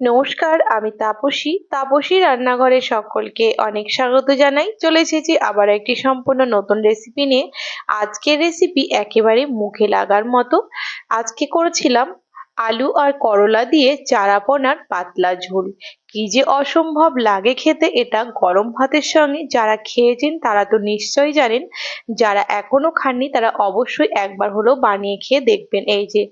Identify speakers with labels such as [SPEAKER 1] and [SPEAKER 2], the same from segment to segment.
[SPEAKER 1] নমস্কার, আমি তাপসী। তাপসী রান্নাঘরে সকলকে অনেক স্বাগত জানাই। চলে এসেছি আবার একটি সম্পূর্ণ নতুন রেসিপি নিয়ে। আজকের রেসিপি একেবারে মুখে লাগার মতো। আজকে করেছিলাম আলু আর করলা দিয়ে চারাপোনার পাতলা ঝোল। কি যে অসম্ভব লাগে খেতে এটা গরম ভাতের সঙ্গে। যারা খেয়েছেন তারা তো নিশ্চয়ই জানেন, যারা এখনও খাননি তারা অবশ্যই একবার হলেও বানিয়ে খেয়ে দেখবেন। এই যে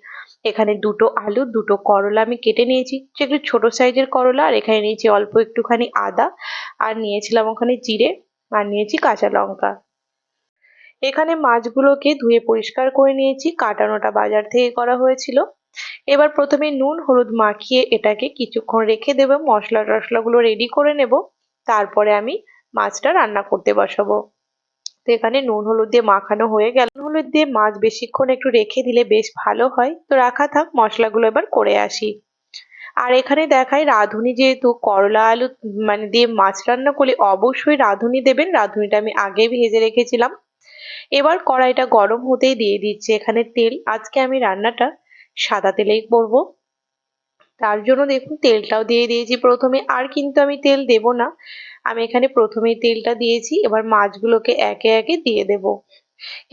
[SPEAKER 1] এখানে দুটো আলু, দুটো করলা আমি কেটে নিয়েছি। একটু ছোট সাইজের করলা, আর এখানে নিয়েছি অল্প একটুখানি আদা, আর নিয়েছিলাম ওখানে জিরে, আর নিয়েছি কাঁচা লঙ্কা। এখানে মাছগুলোকে ধুয়ে পরিষ্কার করে নিয়েছি, কাটানোটা বাজার থেকে করা হয়েছিল। এবার প্রথমে নুন, হলুদ মাখিয়ে এটাকে কিছুক্ষণ রেখে দেবো মশলা টশলাগুলো রেডি করে নেব। তারপরে আমি মাছটা রান্না করতে বসাবো। তো এখানে নুন, হলুদ দিয়ে মাখানো হয়ে গেল। নুন, হলুদ দিয়ে মাছ বেশিক্ষণ একটু রেখে দিলে বেশ ভালো হয়। তো রাখা থাক, মশলাগুলো এবার করে আসি। আর এখানে দেখাই রাঁধুনি যেহেতু করলা আলু মানে দিয়ে মাছ রান্না করলে অবশ্যই রাঁধুনি দেবেন। রাঁধুনিটা আমি আগে ভেজে রেখেছিলাম। এবার কড়াইটা গরম হতেই দিয়ে দিচ্ছি এখানে তেল। আজকে আমি রান্নাটা সাদা তেলেই করব। তার জন্য দেখুন, তেলটাও দিয়ে দিয়েছি প্রথমে। আর কিন্তু আমি তেল দেব না। আমি এখানে প্রথমেই তেলটা দিয়েছি, এবার মাছগুলোকে একে একে দিয়ে দেব।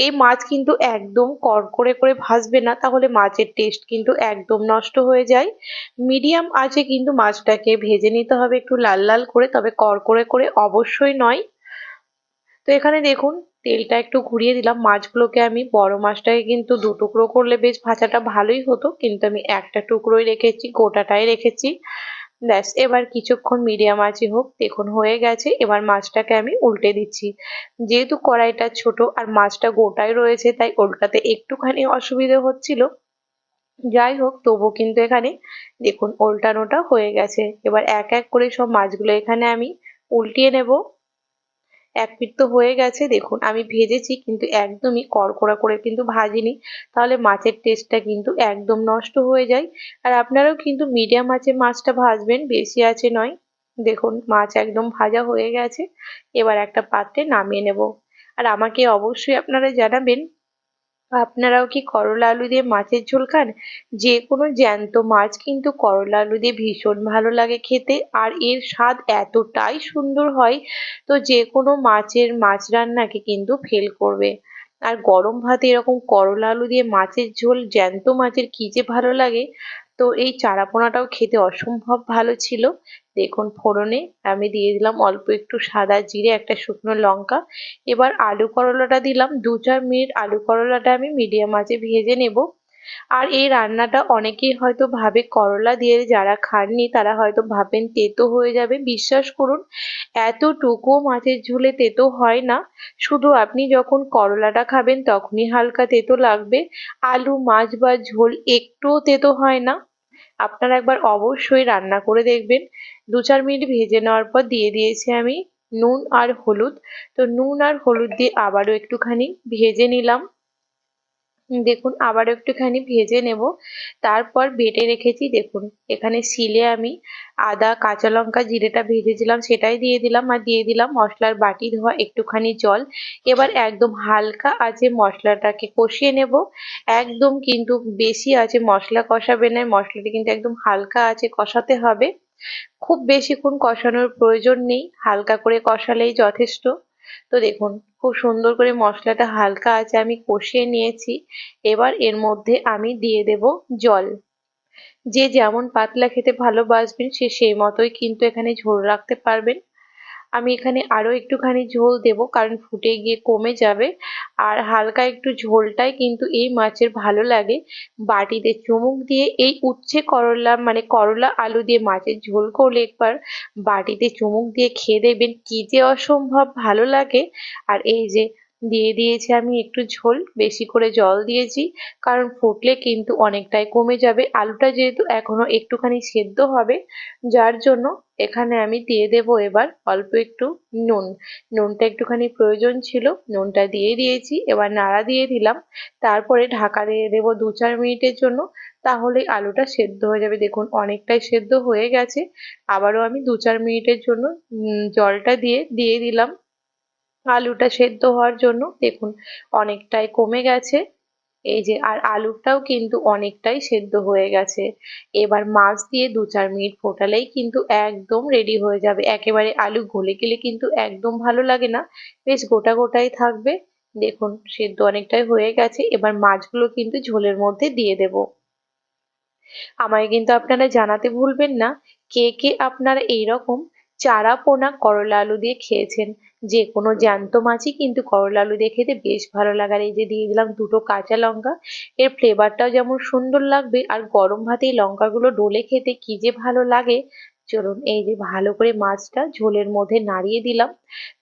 [SPEAKER 1] এই মাছ কিন্তু একদম কড়কড়ে করে ভাজবে না, তাহলে মাছের টেস্ট কিন্তু একদম নষ্ট হয়ে যায়। মিডিয়াম আছে কিন্তু মাছটাকে ভেজে নিতে হবে একটু লাল লাল করে, তবে কড়কড়ে করে অবশ্যই নয়। তো এখানে দেখুন, তেলটা একটু ঘুরিয়ে দিলাম। মাছগুলোকে আমি বড় মাছটাকে কিন্তু দু টুকরো করলে বেশ ভাজাটা ভালোই হতো, কিন্তু আমি একটা টুকরোই রেখেছি, গোটাটাই রেখেছি। ব্যাস, এবার কিছুক্ষণ মিডিয়াম আঁচে হোক, দেখুন হয়ে গেছে, এবার মাছটাকে আমি উল্টে দিচ্ছি। যেহেতু কড়াইটা ছোট আর মাছটা গোটাই রয়েছে, তাই উল্টাতে একটুখানি অসুবিধে হচ্ছিল। যাই হোক তবু কিন্তু এখানে দেখুন উল্টানোটা হয়ে গেছে। এবার এক এক করে সব মাছগুলো এখানে আমি উল্টিয়ে নেব। এক পিঠ তো হয়ে গেছে, দেখুন, আমি ভেজেছি কিন্তু একদমই কড়কড়া করে কিন্তু ভাজিনি। তাহলে মাছের টেস্টটা কিন্তু একদম নষ্ট হয়ে যায়। আর আপনারাও কিন্তু মিডিয়াম আছে মাছটা ভাজবেন, বেশি আছে নয়। দেখুন, মাছ একদম ভাজা হয়ে গেছে। এবার একটা পাত্রে নামিয়ে নেব। আর আমাকে অবশ্যই আপনারা জানাবেন আপনারাও কি করলা আলু দিয়ে মাছের ঝোল খান? যে কোনো জ্যান্ত মাছ কিন্তু করলা আলু দিয়ে ভীষণ ভালো লাগে খেতে, আর এর স্বাদ এতটাই সুন্দর হয়, তো যে কোনো মাছের মাছ রান্নাকে কিন্তু ফেল করবে। আর গরম ভাতে এরকম করলা আলু দিয়ে মাছের ঝোল, জ্যান্ত মাছের কী যে ভালো লাগে, তো এই চারাপোনাটাও খেতে অসম্ভব ভালো ছিল। দেখুন ফোড়নে আমি দিয়ে দিলাম অল্প একটু সাদা জিরে, একটা শুকনো লঙ্কা। এবার আলু করলাটা দিলাম, দু চার মিনিট আলু করলাটা আমি মিডিয়াম আঁচে ভেজে নেব। আর এই রান্নাটা অনেকেই হয়তো ভাবে করলা দিয়ে যারা খাননি তারা হয়তো ভাবেন তেতো হয়ে যাবে। বিশ্বাস করুন, এতটুকু মাছের ঝোলে তেতো হয় না। শুধু আপনি যখন করলাটা খাবেন তখনই হালকা তেতো লাগবে। আলু, মাছ বা ঝোল একটুও তেতো হয় না। আপনারা একবার অবশ্যই রান্না করে দেখবেন। দু চার মিনিট ভেজে নেওয়ার পর দিয়ে দিয়েছি আমি নুন আর হলুদ। তো নুন আর হলুদ দিয়ে আবারও একটুখানি ভেজে নিলাম। দেখুন আবার একটুখানি ভেজে নেব। তারপর বেটে রেখেছি, দেখুন, এখানে শিলে আমি আদা, কাঁচা লঙ্কা, জিরেটা ভেজেছিলাম, সেটাই দিয়ে দিলাম আর দিয়ে দিলাম মশলার বাটি ধোয়া একটুখানি জল। এবার একদম হালকা আছে মশলাটাকে কষিয়ে নেব। একদম কিন্তু বেশি আছে মশলা কষাবে না, মশলাটি কিন্তু একদম হালকা আছে কষাতে হবে। খুব বেশিক্ষণ কষানোর প্রয়োজন নেই, হালকা করে কষালেই যথেষ্ট। তো দেখুন, খুব সুন্দর করে মশলাটা হালকা আছে আমি কষিয়ে নিয়েছি, এবার এর মধ্যে আমি দিয়ে দেব জল। যে যেমন পাতলা খেতে ভালোবাসবেন, সে সেই মতোই কিন্তু এখানে ঝোল রাখতে পারবেন। আমি এখানে আরও একটুখানি ঝোল দেব, কারণ ফুটে গিয়ে কমে যাবে। আর হালকা একটু ঝোলটাই কিন্তু এই মাছের ভালো লাগে। বাটিতে চুমুক দিয়ে এই উচ্ছে করলা মানে করলা আলু দিয়ে মাছের ঝোল করলে একবার বাটিতে চুমুক দিয়ে খেয়ে দেখবেন কী যে অসম্ভব ভালো লাগে। আর এই যে দিয়ে দিয়েছি আমি একটু ঝোল, বেশি করে জল দিয়েছি, কারণ ফুটলে কিন্তু অনেকটাই কমে যাবে। আলুটা যেহেতু এখনও একটুখানি সেদ্ধ হবে, যার জন্য এখানে আমি দিয়ে দেব এবার অল্প একটু নুন। নুনটা একটুখানি প্রয়োজন ছিল, নুনটা দিয়ে দিয়েছি, এবার নাড়া দিয়ে দিলাম। তারপরে ঢাকা দিয়ে দেবো দু চার মিনিটের জন্য, তাহলে আলুটা সেদ্ধ হয়ে যাবে। দেখুন, অনেকটাই সেদ্ধ হয়ে গেছে। আবারও আমি দু চার মিনিটের জন্য জলটা দিয়ে দিয়ে দিলাম। আলুটা সেদ্ধ হওয়ার জন্য দেখুন অনেকটাই কমে গেছে। এই যে, আর আলুটাও কিন্তু অনেকটাই সেদ্ধ হয়ে গেছে। এবার মাছ দিয়ে দু চার মিনিট ফোটালেই কিন্তু একদম রেডি হয়ে যাবে। একেবারে আলু গলে গেলে কিন্তু একদম ভালো লাগে না। বেশ গোটা গোটাই থাকবে। দেখুন সেদ্ধ অনেকটাই হয়ে গেছে। এবার মাছগুলো কিন্তু ঝোলের মধ্যে দিয়ে দেব। আমায় কিন্তু আপনারা জানাতে ভুলবেন না। কে কে আপনারা এইরকম চারা পোনা করলা আলু দিয়ে খেয়েছেন। যে কোনো জ্যান্ত মাছই কিন্তু করলা আলু দিয়ে খেতে বেশ ভালো লাগে। আর এই যে দিয়ে দিলাম দুটো কাঁচা লঙ্কা, এর ফ্লেভারটাও যেমন সুন্দর লাগবে আর গরম ভাতে এই লঙ্কাগুলো ডলে খেতে কি যে ভালো লাগে। চলুন এই যে ভালো করে মাছটা ঝোলের মধ্যে নাড়িয়ে দিলাম।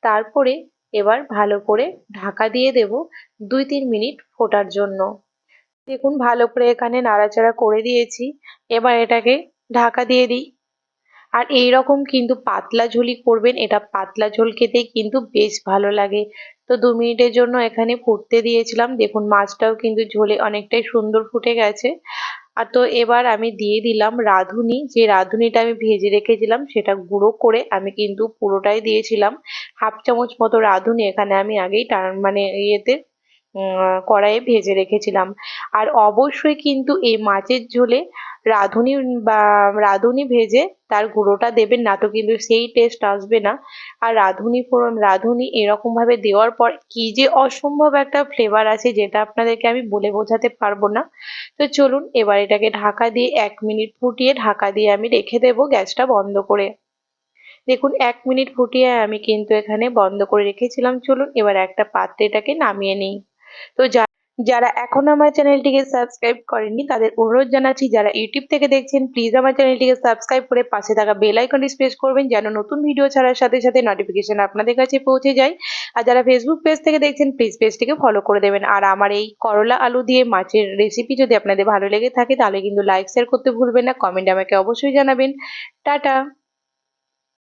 [SPEAKER 1] তারপরে এবার ভালো করে ঢাকা দিয়ে দেব দুই তিন মিনিট ফোটার জন্য। দেখুন ভালো করে এখানে নাড়াচাড়া করে দিয়েছি। এবার এটাকে ঢাকা দিয়ে দিই। আর এই রকম কিন্তু পাতলা ঝোলই করবেন, এটা পাতলা ঝোল খেতে কিন্তু বেশ ভালো লাগে। তো দু মিনিটের জন্য এখানে ফুটতে দিয়েছিলাম। দেখুন, মাছটাও কিন্তু ঝোলে অনেকটাই সুন্দর ফুটে গেছে। আর তো এবার আমি দিয়ে দিলাম রাঁধুনি। যে রাঁধুনিটা আমি ভেজে রেখেছিলাম, সেটা গুঁড়ো করে আমি কিন্তু পুরোটাই দিয়েছিলাম। হাফ চামচ মতো রাঁধুনি এখানে আমি আগেই টান মানে ইয়েতে কড়াইয়ে ভেজে রেখেছিলাম। আর অবশ্যই কিন্তু এই মাছের ঝোলে রাঁধুনি, বা রাঁধুনি ভেজে তার গুঁড়োটা দেবেন না তো, কিন্তু সেই টেস্ট আসবে না। আর রাঁধুনি ফোড়ন, রাঁধুনি এরকমভাবে দেওয়ার পর কি যে অসম্ভব একটা ফ্লেভার আছে যেটা আপনাদেরকে আমি বলে বোঝাতে পারব না। তো চলুন এবার এটাকে ঢাকা দিয়ে এক মিনিট ফুটিয়ে ঢাকা দিয়ে আমি রেখে দেবো গ্যাসটা বন্ধ করে। দেখুন, এক মিনিট ফুটিয়ে আমি কিন্তু এখানে বন্ধ করে রেখেছিলাম। চলুন এবার একটা পাত্রে এটাকে নামিয়ে নিই। তো যা যারা এখন আমার চ্যানেলটিকে সাবস্ক্রাইব করেননি, তাদের অনুরোধ জানাচ্ছি, যারা ইউটিউব থেকে দেখছেন প্লিজ আমার চ্যানেলটিকে সাবস্ক্রাইব করে পাশে থাকা বেল আইকনটি প্রেস করবেন, যেন নতুন ভিডিও ছাড়ার সাথে সাথে নোটিফিকেশন আপনাদের কাছে পৌঁছে যায়। আর যারা ফেসবুক পেজ থেকে দেখছেন প্লিজ পেজটিকে ফলো করে দেবেন। আর আমার এই করলা আলু দিয়ে মাছের রেসিপি যদি আপনাদের ভালো লেগে থাকে, তাহলে কিন্তু লাইক শেয়ার করতে ভুলবেন না কমেন্ট আমাকে অবশ্যই জানাবেন। টাটা!